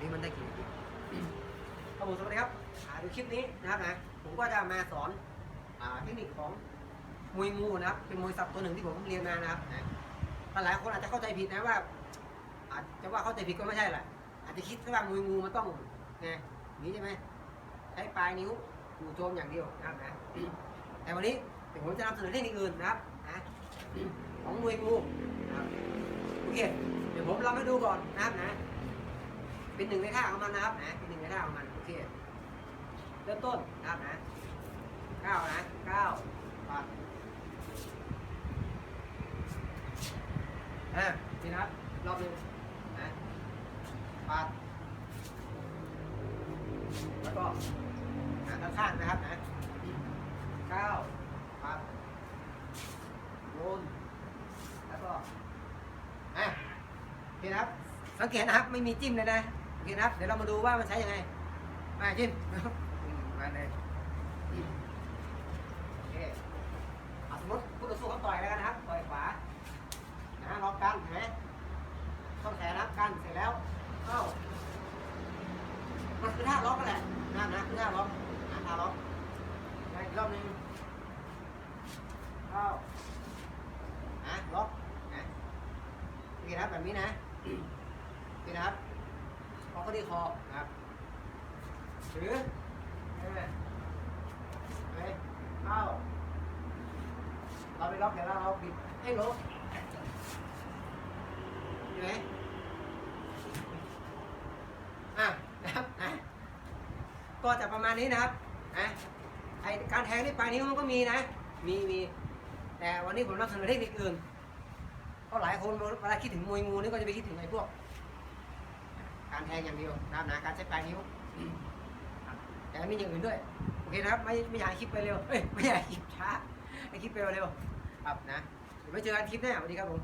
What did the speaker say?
ที่มันได้กี่นาทีครับผมสวัสดีครับอ่าดูคลิปนี้นะครับนะผมก็จะมาสอนอเทคนิคของมวยงูนะครับ เป็นมวยศัพท์ตัวหนึ่งที่ผมเรียนมานะครับนะแต่หลายคนอาจจะเข้าใจผิดนะว่า อาจจะว่าเข้าใจผิดก็ไม่ใช่แหละอาจจะคิดว่ามวยงูมันต้องไงนี้ใช่ไหมใช้ปลายนิ้วจู่โจมอย่างเดียวนะครับนะแต่วันนี้เดี๋ยวผมจะนำเสนอเทคนิคอื่นนะครับนะของมวยงูนะครับโอเคเดี๋ยวผมลองให้ดูก่อนนะครับนะ เป็นหนึ่งในท่าของมันนะครับนะเป็นหนึ่งในท่าของมันโอเคเริ่มต้นนะครับนะเก้านะเก้าปัดอะนี่นะครับรอบหนึ่งนะปัดแล้วก็หาด้านข้างนะครับนะเก้าปัดโยนแล้วก็อะโอเคนะครับสังเกตนะครับไม่มีจิ้มเลยนะ เคนะครับ เดี๋ยวเรามาดูว่ามันใช้ยังไง มาจิ้มมาเลยโอเคสมมติผู้ต่อสู้เขาต่อยแล้วกันนะครับต่อยขวานะล็อกกันเห็นไหมต้องแขนนะครับกันเสร็จแล้วเข้ามันคือท่าล็อกนั่นแหละนะนะคือท่าล็อกนะท่าล็อกนะอีกรอบนึงเข้านะล็อกนะโอเคครับแบบนี้นะนี่นะครับ เขาที่คอนะครับถือเอ้ยไปเข้าเราไปล็อกเดี๋ยวเราเราปิดให้ลบเห็นไหมอะนะครับอะก็จะประมาณนี้นะครับอะไอการแทงที่ปลายนิ้วมันก็มีนะ มีมีแต่วันนี้ผมนำเสนอเทคนิคอื่นเพราะหลายคนเวลาคิดถึงมวยงูนี่ก็จะไปคิดถึงไอ้พวก แทงอย่างเดียวนะครับนะการใช้ปลายนิ้วแต่มีอย่างอื่นด้วยโอเคนะครับไม่ไม่อยากคลิปไปเร็วเอ้ยไม่อยากคลิปช้าให้คลิปไปเร็วครับนะเดี๋ยวไปเจอกันคลิปหน้าสวัสดีครับผม